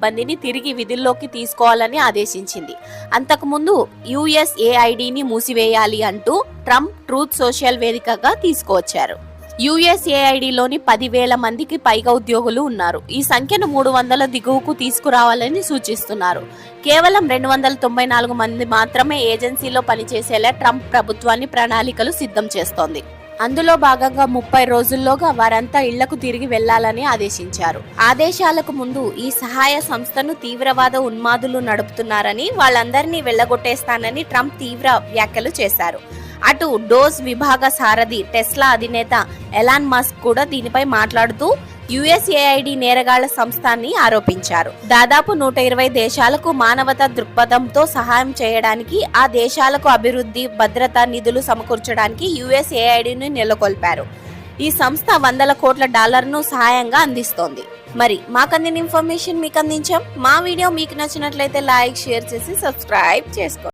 సిబ్బందిని తిరిగి విధుల్లోకి తీసుకోవాలని ఆదేశించింది. అంతకుముందు యుఎస్ఏఐడిని మూసివేయాలి అంటూ ట్రంప్ ట్రూత్ సోషల్ వేదికగా తీసుకువచ్చారు. యుఎస్ఏఐడిలోని పదివేల మందికి పైగా ఉద్యోగులు ఉన్నారు. ఈ సంఖ్యను మూడు వందల దిగువకు తీసుకురావాలని సూచిస్తున్నారు. కేవలం రెండు వందల తొంభై నాలుగు మంది మాత్రమే ఏజెన్సీలో పనిచేసేలా ట్రంప్ ప్రభుత్వాన్ని ప్రణాళికలు సిద్ధం చేస్తోంది. అందులో భాగంగా ముప్పై రోజుల్లోగా వారంతా ఇళ్ళకు తిరిగి వెళ్ళాలని ఆదేశించారు. ఆదేశాలకు ముందు ఈ సహాయ సంస్థను తీవ్రవాద ఉన్మాదులు నడుపుతున్నారని వాళ్ళందరినీ వెళ్ళగొట్టేస్తానని ట్రంప్ తీవ్ర వ్యాఖ్యలు చేశారు. అటు డోస్ విభాగ సారథి టెస్లా అధినేత ఎలాన్ మస్క్ కూడా దీనిపై మాట్లాడుతూ యుఎస్ఏఐడి నేరగాళ్ళ సంస్థాన్ని ఆరోపించారు. దాదాపు నూట ఇరవై దేశాలకు మానవతా దృక్పథంతో సహాయం చేయడానికి ఆ దేశాలకు అభివృద్ధి భద్రత నిధులు సమకూర్చడానికి యుఎస్ఏఐడిని నెలకొల్పారు. ఈ సంస్థ వందల కోట్ల డాలర్ను సహాయంగా అందిస్తోంది. మరి మాకు అందిన ఇన్ఫర్మేషన్ మీకు అందించాం. మా వీడియో మీకు నచ్చినట్లయితే లైక్ షేర్ చేసి సబ్స్క్రైబ్ చేసుకోండి.